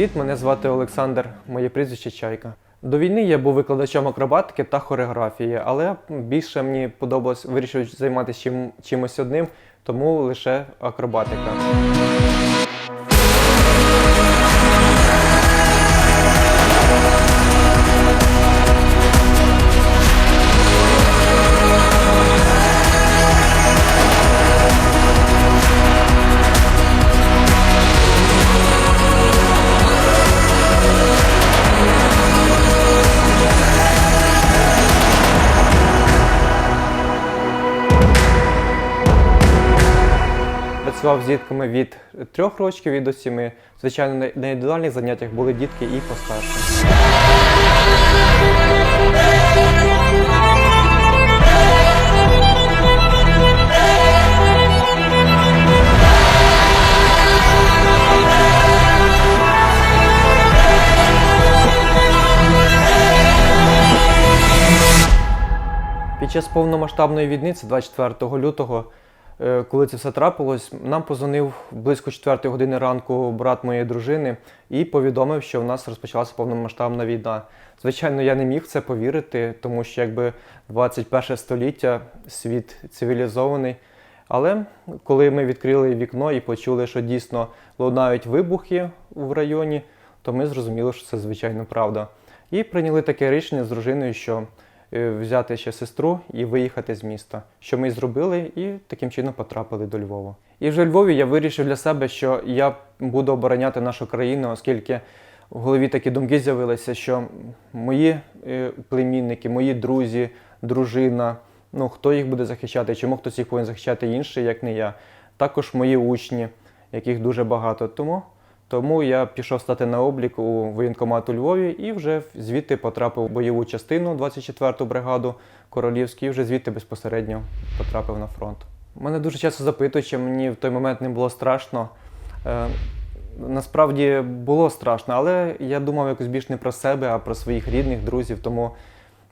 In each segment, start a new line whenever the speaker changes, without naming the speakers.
привіт! Мене звати Олександр, моє прізвище Чайка. До війни я був викладачем акробатики та хореографії, але більше мені подобалось вирішив займатися чим, чимось одним, тому лише акробатика. Працював з дітками від трьох років і до сіми. Звичайно, на- індивідуальних заняттях були дітки і постарше. Під час повномасштабної війни, це 24 лютого, коли це все трапилось, нам позвонив близько 4 години ранку брат моєї дружини і повідомив, що в нас розпочалася повномасштабна війна. Звичайно, я не міг це повірити, тому що якби 21 століття, світ цивілізований. Але коли ми відкрили вікно і почули, що дійсно лунають вибухи в районі, то ми зрозуміли, що це звичайно правда. І прийняли таке рішення з дружиною, що е, взяти ще сестру і виїхати з міста, що ми і зробили, і таким чином потрапили до Львова. І вже в Львові я вирішив для себе, що я буду обороняти нашу країну, оскільки в голові такі думки з'явилися, що мої е, племінники, мої друзі, дружина, ну хто їх буде захищати, чому хтось їх повинен захищати інший, як не я. Також мої учні, яких дуже багато. Тому, тому я пішов стати на облік у воєнкомат у Львові і вже звідти потрапив в бойову частину 24-ту бригаду Королівську, і вже звідти безпосередньо потрапив на фронт. Мене дуже часто запитують, чи мені в той момент не було страшно. Е, Насправді було страшно, але я думав якось більш не про себе, а про своїх рідних, друзів. Тому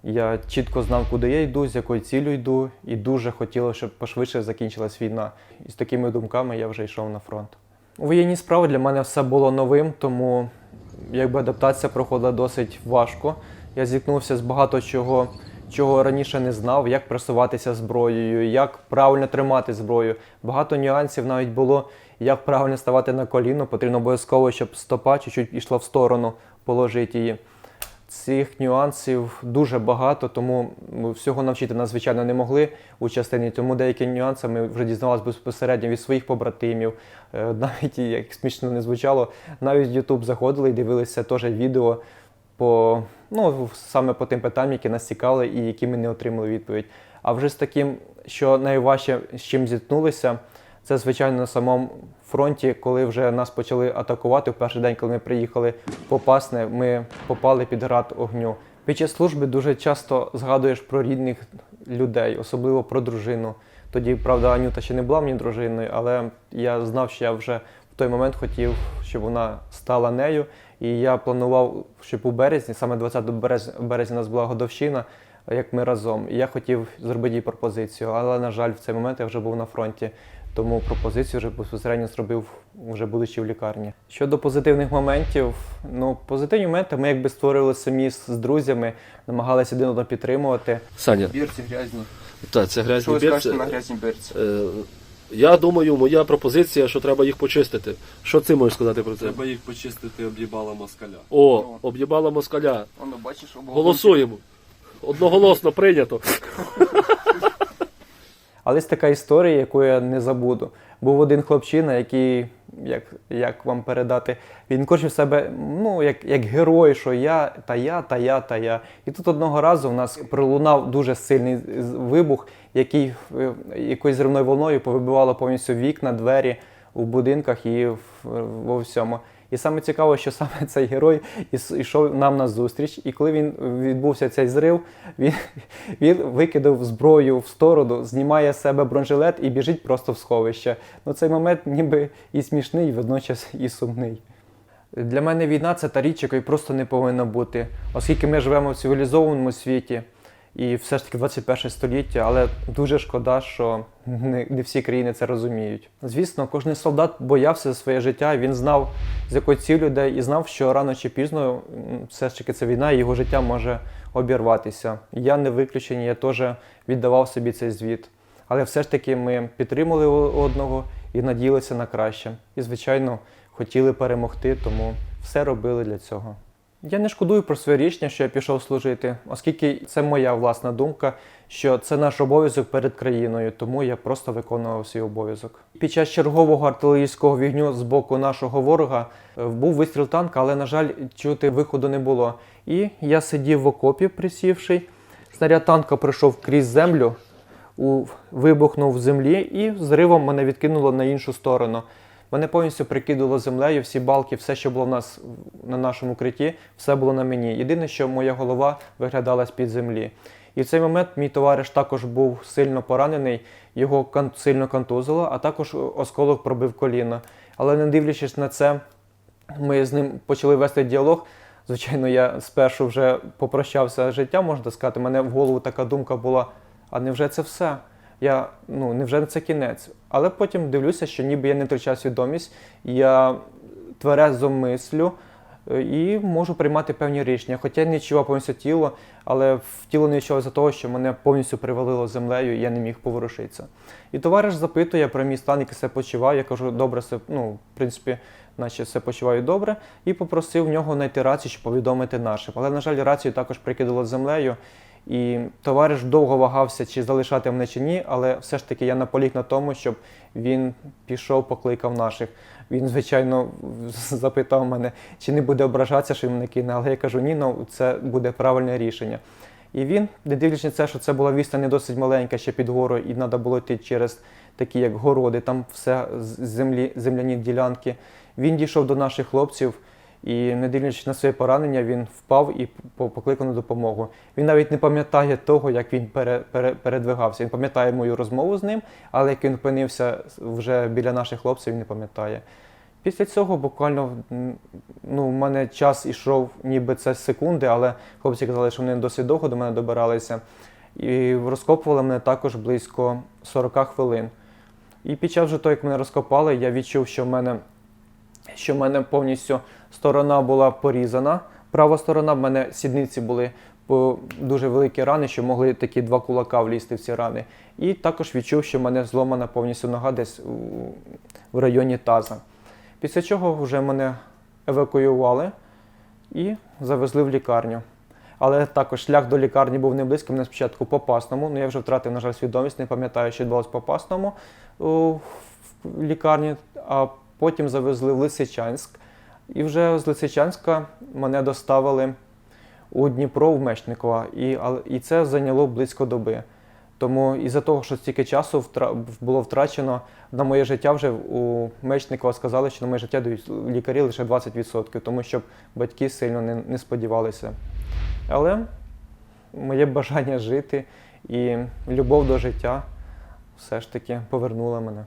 я чітко знав, куди я йду, з якою цілею йду, і дуже хотілося, щоб пошвидше закінчилась війна. І з такими думками я вже йшов на фронт. У воєнній справі для мене все було новим, тому якби адаптація проходила досить важко. Я зіткнувся з багато чого, чого раніше не знав, як просуватися зброєю, як правильно тримати зброю. Багато нюансів навіть було, як правильно ставати на коліно. Потрібно обов'язково, щоб стопа чуть-чуть йшла в сторону, положити її. Цих нюансів дуже багато, тому всього навчити нас, звичайно, не могли у частині. Тому деякі нюанси ми вже дізнавалися безпосередньо від своїх побратимів. Е, Навіть як смішно не звучало, навіть в YouTube заходили і дивилися теж відео по ну саме по тим питанням, які нас цікавили і які ми не отримали відповідь. А вже з таким, що найважче з чим зіткнулися, це звичайно на самому фронті, коли вже нас почали атакувати в перший день, коли ми приїхали Попасне, ми попали під град огню. Під час служби дуже часто згадуєш про рідних людей, особливо про дружину. Тоді, правда, Анюта ще не була мені дружиною, але я знав, що я вже в той момент хотів, щоб вона стала нею. І я планував, щоб у березні, саме 20 березня, березня у нас була годовщина, як ми разом. І я хотів зробити їй пропозицію, але, на жаль, в цей момент я вже був на фронті. Тому пропозицію вже безпосередньо зробив, вже будучи в лікарні. Щодо позитивних моментів, ну позитивні моменти ми якби створили самі з, друзями, намагалися один одного підтримувати.
Саня,
Бірці грязні.
так, це
Що
грязні
ви
бірці.
скажете на грязні бірці?
Е, Я думаю, моя пропозиція, що треба їх почистити. Що ти можеш сказати про це?
Треба їх почистити, об'їбала москаля.
О, об'їбала москаля.
Воно бачиш, обговорюють.
Голосуємо. Одноголосно прийнято.
Але є така історія, яку я не забуду. Був один хлопчина, який, як, як вам передати, він корчив себе ну, як, як герой, що я, та я, та я, та я. І тут одного разу в нас пролунав дуже сильний вибух, який е, якоюсь зривною волною повибивало повністю вікна, двері у будинках і в, во всьому. І саме цікаво, що саме цей герой йшов нам на зустріч, і коли він відбувся цей зрив, він, він викидав зброю в сторону, знімає з себе бронежилет і біжить просто в сховище. Ну цей момент ніби і смішний, і водночас і сумний. Для мене війна це та річ, якої просто не повинна бути, оскільки ми живемо в цивілізованому світі. І все ж таки 21 століття, але дуже шкода, що не, не всі країни це розуміють. Звісно, кожен солдат боявся за своє життя, він знав, з якою ціллю йде, і знав, що рано чи пізно все ж таки це війна, і його життя може обірватися. Я не виключення, я теж віддавав собі цей звіт. Але все ж таки ми підтримали одного і надіялися на краще. І, звичайно, хотіли перемогти, тому все робили для цього. Я не шкодую про своє рішення, що я пішов служити, оскільки це моя власна думка, що це наш обов'язок перед країною, тому я просто виконував свій обов'язок. Під час чергового артилерійського вогню з боку нашого ворога е, був вистріл танка, але, на жаль, чути виходу не було. І я сидів в окопі, присівши. Снаряд танка пройшов крізь землю, вибухнув в землі і зривом мене відкинуло на іншу сторону. Мене повністю прикидало землею, всі балки, все, що було в нас на нашому укритті, все було на мені. Єдине, що моя голова виглядала з-під землі. І в цей момент мій товариш також був сильно поранений, його сильно контузило, а також осколок пробив коліно. Але не дивлячись на це, ми з ним почали вести діалог. Звичайно, я спершу вже попрощався з життям, можна сказати. Мене в голову така думка була: а невже це все? Я, ну, невже це кінець? Але потім дивлюся, що ніби я не втрачаю свідомість, я тверезо мислю е, і можу приймати певні рішення. Хоча я не відчував повністю тіло, але в тіло не відчував за того, що мене повністю привалило землею, і я не міг поворушитися. І товариш запитує про мій стан, як я себе почуваю. Я кажу, добре, все, ну, в принципі, наче все почуваю добре, і попросив в нього знайти рацію, щоб повідомити нашим. Але, на жаль, рацію також прикидало землею. І товариш довго вагався, чи залишати мене чи ні, але все ж таки я наполіг на тому, щоб він пішов, покликав наших. Він, звичайно, запитав мене, чи не буде ображатися, що він мене кине. Але я кажу, ні, ну це буде правильне рішення. І він, не дивлячись на це, що це була відстань не досить маленька, ще під горою, і треба було йти через такі, як городи, там все землі, земляні ділянки. Він дійшов до наших хлопців. І не дивлячись на своє поранення, він впав і покликав на допомогу. Він навіть не пам'ятає того, як він пере, пере, передвигався. Він пам'ятає мою розмову з ним, але як він опинився вже біля наших хлопців, він не пам'ятає. Після цього буквально ну, в мене час ішов, ніби це секунди, але хлопці казали, що вони досить довго до мене добиралися. І розкопували мене також близько 40 хвилин. І під час того, як мене розкопали, я відчув, що в мене що в мене повністю сторона була порізана. Права сторона, в мене сідниці були по дуже великі рани, що могли такі два кулака влізти в ці рани. І також відчув, що в мене зломана повністю нога десь в районі таза. Після чого вже мене евакуювали і завезли в лікарню. Але також шлях до лікарні був не близький. Мене спочатку по пасному. Ну я вже втратив, на жаль, свідомість, не пам'ятаю, що відбулося по пасному в лікарні, а потім завезли в Лисичанськ. І вже з Лисичанська мене доставили у Дніпро в Мечникова, і, і це зайняло близько доби. Тому із-за того, що стільки часу було втрачено на моє життя, вже у Мечникова сказали, що на моє життя дають лікарі лише 20%, тому щоб батьки сильно не, не сподівалися. Але моє бажання жити і любов до життя все ж таки повернула мене.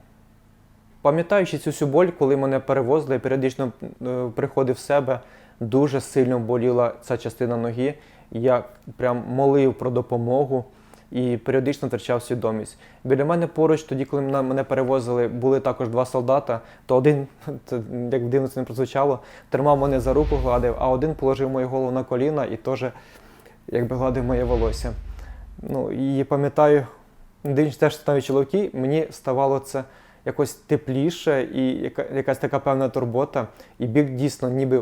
Пам'ятаючи цю всю боль, коли мене перевозили, я періодично е, приходив в себе, дуже сильно боліла ця частина ноги. Я прям молив про допомогу і періодично втрачав свідомість. Біля мене поруч, тоді, коли мене перевозили, були також два солдата, то один, як дивно це не прозвучало, тримав мене за руку, гладив, а один положив мою голову на коліна і теж якби гладив моє волосся. Ну, і пам'ятаю, дивлячись теж ставить чоловіки, мені ставало це якось тепліше і яка, якась така певна турбота. І біль дійсно ніби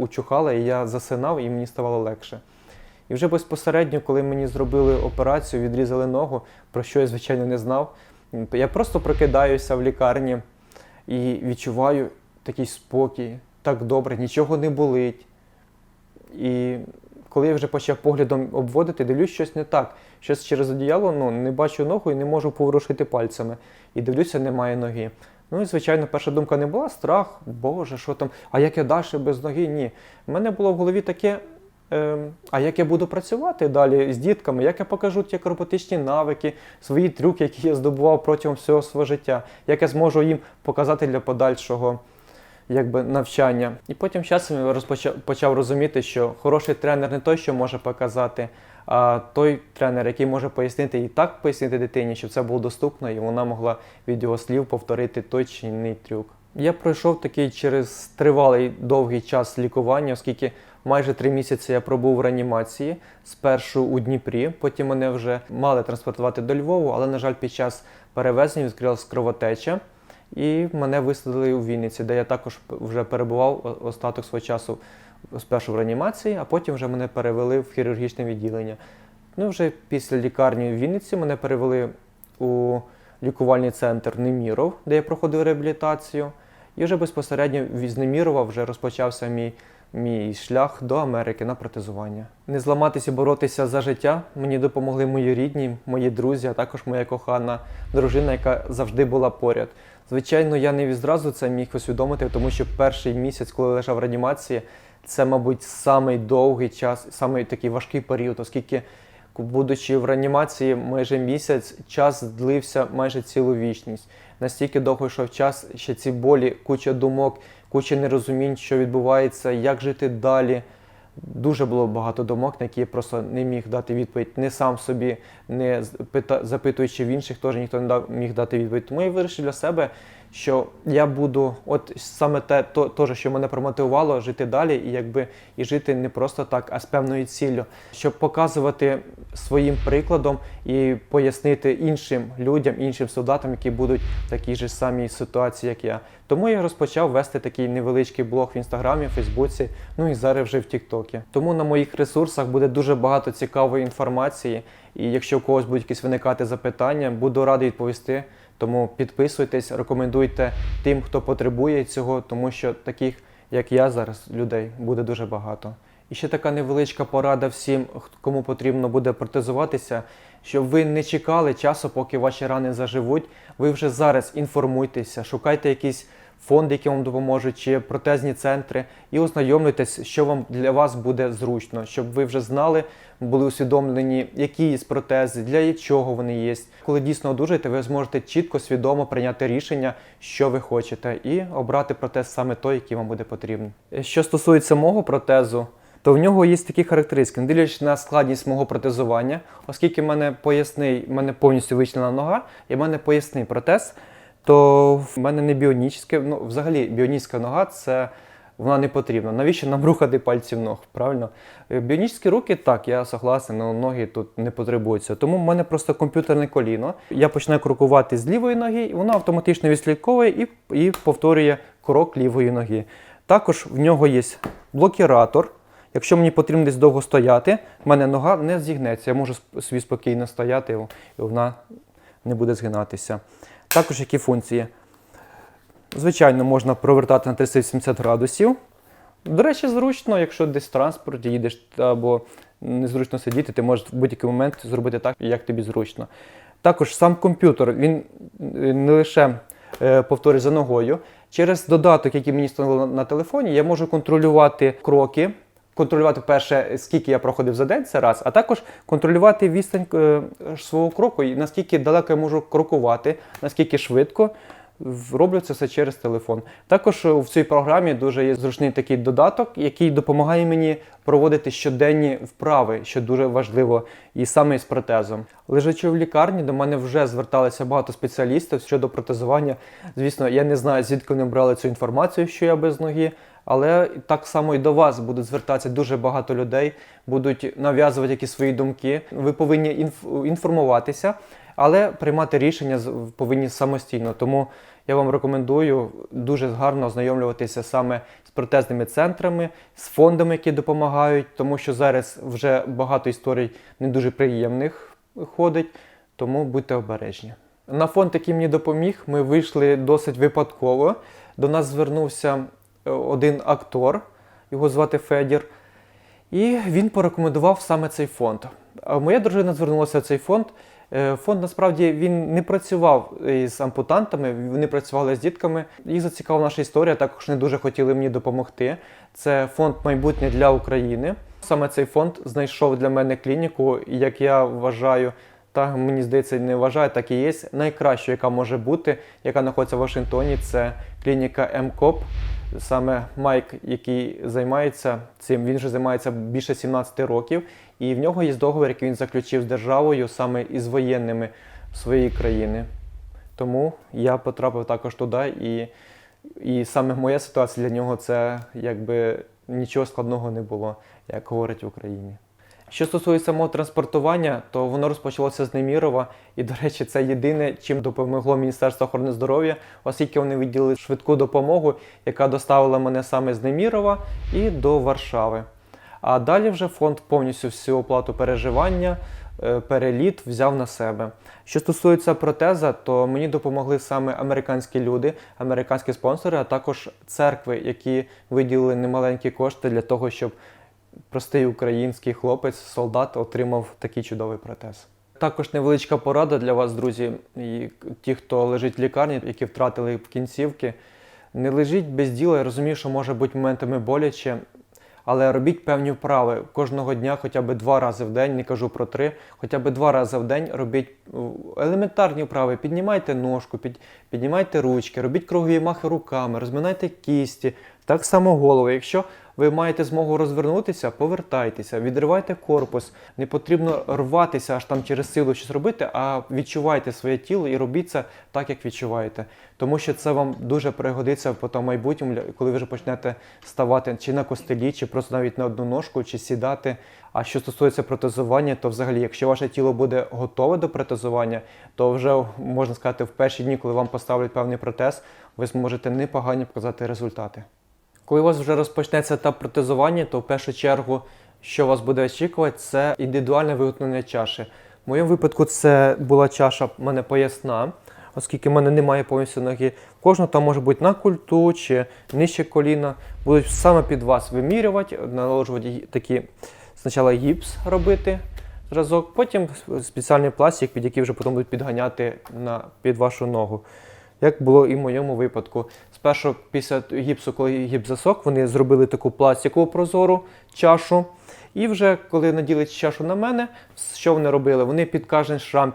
учухала, і я засинав, і мені ставало легше. І вже безпосередньо, коли мені зробили операцію, відрізали ногу, про що я, звичайно, не знав, я просто прокидаюся в лікарні і відчуваю такий спокій, так добре, нічого не болить. І коли я вже почав поглядом обводити, дивлюсь, щось не так. Щось через одіяло ну, не бачу ногу і не можу поворушити пальцями. І дивлюся, немає ноги. Ну і звичайно, перша думка не була страх, Боже, що там, а як я далі без ноги? Ні. У мене було в голові таке. е, А як я буду працювати далі з дітками, як я покажу ті роботичні навики, свої трюки, які я здобував протягом всього свого життя, як я зможу їм показати для подальшого якби, навчання. І потім часом я розпочав почав розуміти, що хороший тренер не той, що може показати, той тренер, який може пояснити і так пояснити дитині, щоб це було доступно, і вона могла від його слів повторити той чи інший трюк. Я пройшов такий через тривалий довгий час лікування, оскільки майже три місяці я пробув в реанімації спершу у Дніпрі, потім мене вже мали транспортувати до Львову, але, на жаль, під час перевезення відкрилась кровотеча. І мене висадили у Вінниці, де я також вже перебував остаток свого часу спершу в реанімації, а потім вже мене перевели в хірургічне відділення. Ну, вже після лікарні в Вінниці мене перевели у лікувальний центр Неміров, де я проходив реабілітацію. І вже безпосередньо з Немірова вже розпочався мій, мій шлях до Америки на протезування. Не зламатися боротися за життя мені допомогли мої рідні, мої друзі, а також моя кохана дружина, яка завжди була поряд. Звичайно, я не відразу це міг усвідомити, тому що перший місяць, коли лежав в реанімації, це, мабуть, самий довгий час, самий такий важкий період, оскільки, будучи в реанімації майже місяць, час длився майже цілу вічність. Настільки довго йшов час, ще ці болі, куча думок, куча нерозумінь, що відбувається, як жити далі. Дуже було багато думок, на які я просто не міг дати відповідь. Не сам собі, не запитуючи в інших, теж ніхто не міг дати відповідь. Тому я вирішив для себе, що я буду, от саме те, то, теж, що мене промотивувало жити далі, і якби і жити не просто так, а з певною ціллю, щоб показувати своїм прикладом і пояснити іншим людям, іншим солдатам, які будуть в такій же самій ситуації, як я. Тому я розпочав вести такий невеличкий блог в інстаграмі, Фейсбуці, ну і зараз вже в Тіктокі. Тому на моїх ресурсах буде дуже багато цікавої інформації. І якщо у когось будуть якісь виникати запитання, буду радий відповісти. Тому підписуйтесь, рекомендуйте тим, хто потребує цього, тому що таких, як я зараз, людей буде дуже багато. І ще така невеличка порада всім, кому потрібно буде протезуватися, щоб ви не чекали часу, поки ваші рани заживуть. Ви вже зараз інформуйтеся, шукайте якісь фонди, які вам допоможуть, чи протезні центри, і ознайомлюйтесь, що вам для вас буде зручно, щоб ви вже знали, були усвідомлені, які є протези, для чого вони є. Коли дійсно одужаєте, ви зможете чітко, свідомо прийняти рішення, що ви хочете, і обрати протез саме той, який вам буде потрібен. Що стосується мого протезу, то в нього є такі характеристики. Не дивлячись на складність мого протезування, оскільки в мене поясний, в мене повністю вичленена нога, і в мене поясний протез, то в мене не біонічне, ну взагалі біонічна нога це вона не потрібна. Навіщо нам рухати пальців ног? Правильно? Е, Біонічні руки, так, я согласен, але ноги тут не потребуються. Тому в мене просто комп'ютерне коліно. Я починаю крокувати з лівої ноги, і воно автоматично відслідковує і, і повторює крок лівої ноги. Також в нього є блокіратор. Якщо мені потрібно десь довго стояти, в мене нога не зігнеться. Я можу собі спокійно стояти, і вона не буде згинатися. Також які функції? Звичайно, можна провертати на 380 градусів. До речі, зручно, якщо десь в транспорті їдеш або незручно сидіти, ти можеш в будь-який момент зробити так, як тобі зручно. Також сам комп'ютер він е, не лише е, повторює за ногою. Через додаток, який мені встановили на телефоні, я можу контролювати кроки. Контролювати перше, скільки я проходив за день, це раз, а також контролювати відстань е, свого кроку і наскільки далеко я можу крокувати, наскільки швидко. Роблю це все через телефон. Також в цій програмі дуже є зручний такий додаток, який допомагає мені проводити щоденні вправи, що дуже важливо, і саме з протезом. Лежачи в лікарні, до мене вже зверталися багато спеціалістів щодо протезування. Звісно, я не знаю, звідки вони брали цю інформацію, що я без ноги. Але так само і до вас будуть звертатися дуже багато людей, будуть нав'язувати якісь свої думки. Ви повинні інф- інформуватися, але приймати рішення повинні самостійно. Тому я вам рекомендую дуже гарно ознайомлюватися саме з протезними центрами, з фондами, які допомагають, тому що зараз вже багато історій не дуже приємних ходить, тому будьте обережні. На фонд, який мені допоміг, ми вийшли досить випадково. До нас звернувся е, один актор, його звати Федір. І він порекомендував саме цей фонд. А моя дружина звернулася в цей фонд. Е, Фонд насправді він не працював із ампутантами, вони працювали з дітками. Їх зацікавила наша історія, також не дуже хотіли мені допомогти. Це фонд майбутнє для України. Саме цей фонд знайшов для мене клініку, як я вважаю, та мені здається, не вважаю, так і є. Найкращою, яка може бути, яка знаходиться в Вашингтоні, це клініка МКОП саме Майк, який займається цим, він вже займається більше 17 років, і в нього є договір, який він заключив з державою, саме із воєнними своєї країни. Тому я потрапив також туди, і, і саме моя ситуація для нього це якби нічого складного не було, як говорять в Україні. Що стосується мого транспортування, то воно розпочалося з Немірова, і, до речі, це єдине, чим допомогло Міністерство охорони здоров'я, оскільки вони відділили швидку допомогу, яка доставила мене саме з Немірова і до Варшави. А далі вже фонд повністю всю оплату переживання, е, переліт взяв на себе. Що стосується протеза, то мені допомогли саме американські люди, американські спонсори, а також церкви, які виділили немаленькі кошти для того, щоб простий український хлопець, солдат отримав такий чудовий протез. Також невеличка порада для вас, друзі, і ті, хто лежить в лікарні, які втратили кінцівки. Не лежіть без діла, я розумію, що може бути моментами боляче, але робіть певні вправи кожного дня, хоча б два рази в день, не кажу про три, хоча б два рази в день робіть е, елементарні вправи. Піднімайте ножку, під, піднімайте ручки, робіть кругові махи руками, розминайте кісті, так само голову. Якщо ви маєте змогу розвернутися, повертайтеся, відривайте корпус. Не потрібно рватися аж там через силу щось робити, а відчувайте своє тіло і робіть це так, як відчуваєте. Тому що це вам дуже пригодиться в майбутньому, коли ви вже почнете ставати чи на костелі, чи просто навіть на одну ножку, чи сідати. А що стосується протезування, то взагалі, якщо ваше тіло буде готове до протезування, то вже можна сказати, в перші дні, коли вам поставлять певний протез, ви зможете непогані показати результати. Коли у вас вже розпочнеться етап протезування, то в першу чергу, що вас буде очікувати, це індивідуальне виготовлення чаші. В моєму випадку це була чаша в мене поясна, оскільки в мене немає повністю ноги. В кожного там може бути на культу чи нижче коліна. Будуть саме під вас вимірювати, наложувати такі спочатку гіпс робити зразок, потім спеціальний пластик, під який вже потім будуть підганяти на, під вашу ногу. Як було і в моєму випадку. Спершу після гіпсу, коли гіпс засох, вони зробили таку пластикову прозору чашу. І вже коли наділи чашу на мене, що вони робили? Вони під кожен шрам,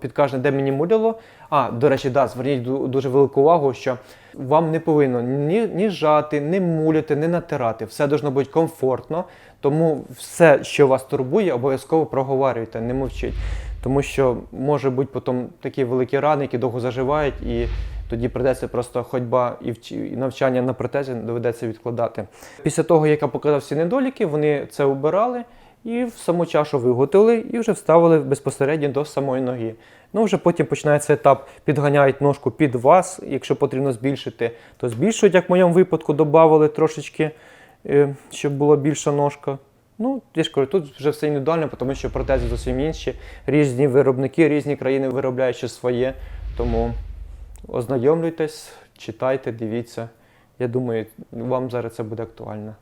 під, кожен, де мені муляло. А, до речі, да, зверніть дуже велику увагу, що вам не повинно ні, ні жати, ні муляти, ні натирати. Все должно бути комфортно. Тому все, що вас турбує, обов'язково проговорюйте, не мовчіть. Тому що може бути потім такі великі рани, які довго заживають, і тоді придеться просто ходьба і навчання на протезі доведеться відкладати. Після того, як я показав всі недоліки, вони це убирали і в саму чашу виготовили і вже вставили безпосередньо до самої ноги. Ну, вже потім починається етап, підганяють ножку під вас. Якщо потрібно збільшити, то збільшують, як в моєму випадку, додавали трошечки, е, щоб була більша ножка. Ну, я ж кажу, тут вже все індивідуально, тому що протези зовсім інші. Різні виробники, різні країни виробляють щось своє. Тому ознайомлюйтесь, читайте, дивіться. Я думаю, вам зараз це буде актуально.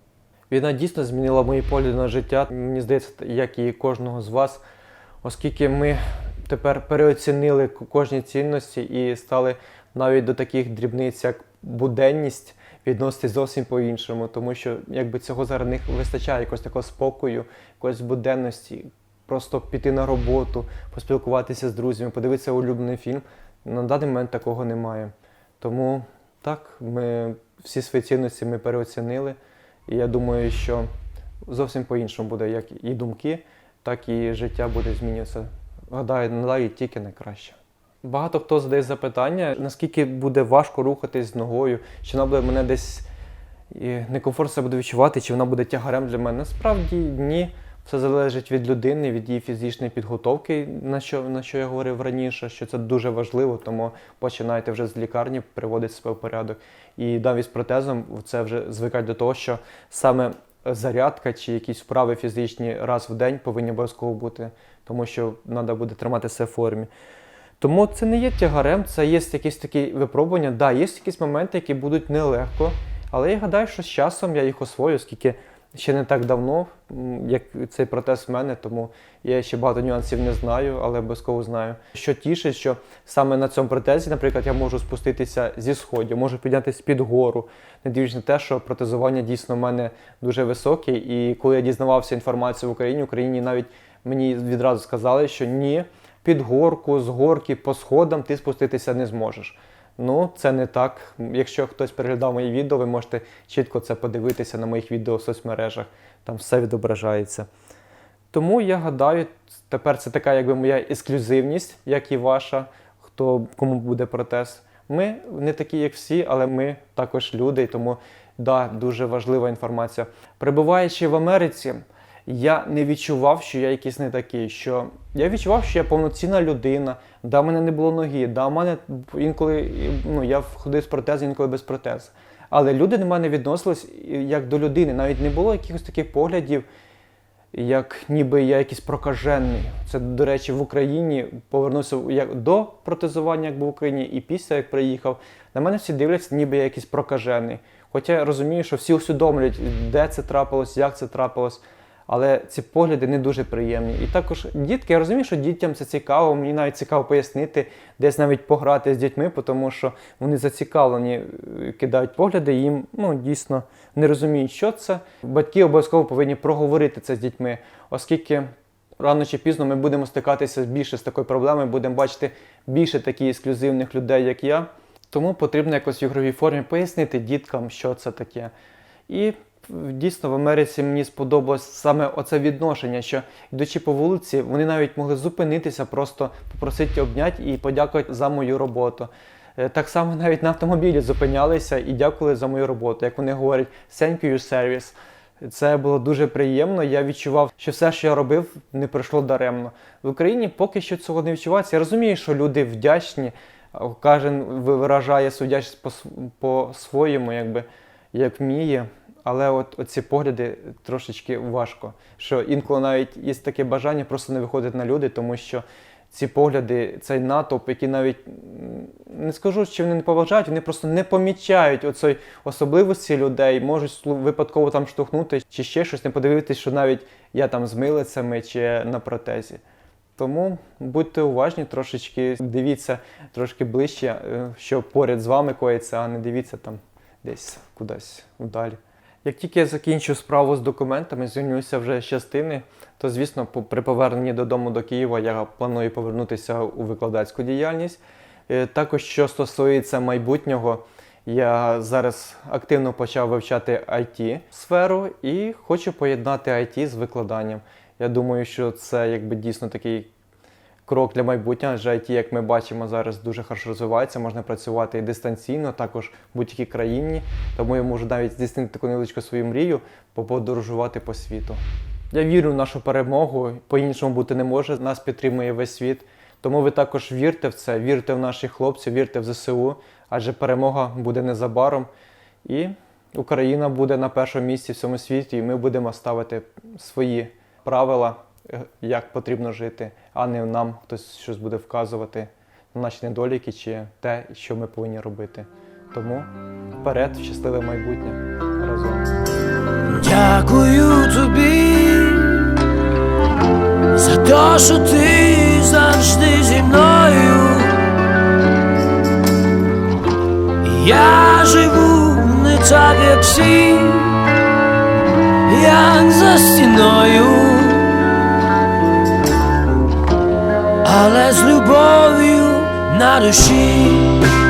Війна дійсно змінила мої погляди на життя. Мені здається, як і кожного з вас, оскільки ми тепер переоцінили кожні цінності і стали навіть до таких дрібниць, як буденність, відноситись зовсім по-іншому, тому що якби цього зараз не вистачає якогось такого спокою, якоїсь буденності, просто піти на роботу, поспілкуватися з друзями, подивитися улюблений фільм. На даний момент такого немає. Тому так, ми всі свої цінності ми переоцінили. І я думаю, що зовсім по-іншому буде як і думки, так і життя буде змінюватися. Гадаю, надалі тільки на краще. Багато хто задає запитання, наскільки буде важко рухатись з ногою, чи вона буде мене десь некомфортно себе буде відчувати, чи вона буде тягарем для мене. Насправді ні. Все залежить від людини, від її фізичної підготовки, на що, на що я говорив раніше, що це дуже важливо, тому починайте вже з лікарні, приводити себе в порядок. І навіть з протезом це вже звикати до того, що саме зарядка чи якісь вправи фізичні раз в день повинні обов'язково бути, тому що треба буде тримати все в формі. Тому це не є тягарем, це є якісь такі випробування. Да, є якісь моменти, які будуть нелегко, але я гадаю, що з часом я їх освою, оскільки ще не так давно, як цей протез в мене, тому я ще багато нюансів не знаю, але обов'язково знаю. Що тішить, що саме на цьому протезі, наприклад, я можу спуститися зі сходів, можу піднятися під гору, не дивлячись на те, що протезування дійсно в мене дуже високе. І коли я дізнавався інформацію в Україні, в Україні навіть мені відразу сказали, що ні, під горку, з горки, по сходам ти спуститися не зможеш. Ну, це не так. Якщо хтось переглядав мої відео, ви можете чітко це подивитися на моїх відео в соцмережах. Там все відображається. Тому я гадаю, тепер це така якби моя ексклюзивність, як і ваша, хто кому буде протез. Ми не такі, як всі, але ми також люди, тому да, дуже важлива інформація. Перебуваючи в Америці, я не відчував, що я якийсь не такий. Що я відчував, що я повноцінна людина, да, в мене не було ноги, да, в мене інколи ну, я ходив з протезом, інколи без протезу. Але люди до мене відносились як до людини. Навіть не було якихось таких поглядів, як ніби я якийсь прокажений. Це, до речі, в Україні повернувся як до протезування, як був в Україні, і після як приїхав. На мене всі дивляться, ніби я якийсь прокажений. Хоча я розумію, що всі усвідомлюють, де це трапилось, як це трапилось. Але ці погляди не дуже приємні. І також дітки, я розумію, що дітям це цікаво. Мені навіть цікаво пояснити, десь навіть пограти з дітьми, тому що вони зацікавлені, е, кидають погляди, і їм ну, дійсно не розуміють, що це. Батьки обов'язково повинні проговорити це з дітьми, оскільки рано чи пізно ми будемо стикатися більше з такою проблемою, будемо бачити більше таких ексклюзивних людей, як я. Тому потрібно якось в ігровій формі пояснити діткам, що це таке. І дійсно в Америці мені сподобалось саме оце відношення, що йдучи по вулиці, вони навіть могли зупинитися, просто попросити обняти і подякувати за мою роботу. Е, Так само навіть на автомобілі зупинялися і дякували за мою роботу. Як вони говорять, thank you service. Це було дуже приємно. Я відчував, що все, що я робив, не пройшло даремно. В Україні поки що цього не відчувається. Я розумію, що люди вдячні, кожен виражає свою вдячність по- по-своєму, якби як вміє. Але от оці погляди трошечки важко. Що інколи навіть є таке бажання просто не виходити на люди, тому що ці погляди, цей натовп, який навіть не скажу, що вони не поважають, вони просто не помічають оцей особливості людей, можуть випадково там штовхнути чи ще щось, не подивитись, що навіть я там з милицями чи на протезі. Тому будьте уважні трошечки, дивіться трошки ближче, е, що поряд з вами коїться, а не дивіться там десь кудись вдалі. Як тільки я закінчу справу з документами, звільнюся вже з частини, то звісно, при поверненні додому до Києва я планую повернутися у викладацьку діяльність. Е, Також, що стосується майбутнього, я зараз активно почав вивчати it сферу і хочу поєднати IT з викладанням. Я думаю, що це якби дійсно такий крок для майбутнього, адже IT, як ми бачимо, зараз дуже хорошо розвивається, можна працювати і дистанційно, також в будь-якій країні. Тому я можу навіть здійснити таку невеличку свою мрію поподорожувати по світу. Я вірю в нашу перемогу, по-іншому бути не може. Нас підтримує весь світ. Тому ви також вірте в це, вірте в наших хлопців, вірте в ЗСУ, адже перемога буде незабаром. І Україна буде на першому місці в цьому світі, і ми будемо ставити свої правила, як потрібно жити, а не нам хтось щось буде вказувати на наші недоліки чи те, що ми повинні робити. Тому вперед, в щасливе майбутнє разом.
Дякую тобі за те, що ти завжди зі мною. Я живу не так, як всі, як за стіною, але з любов'ю на душі.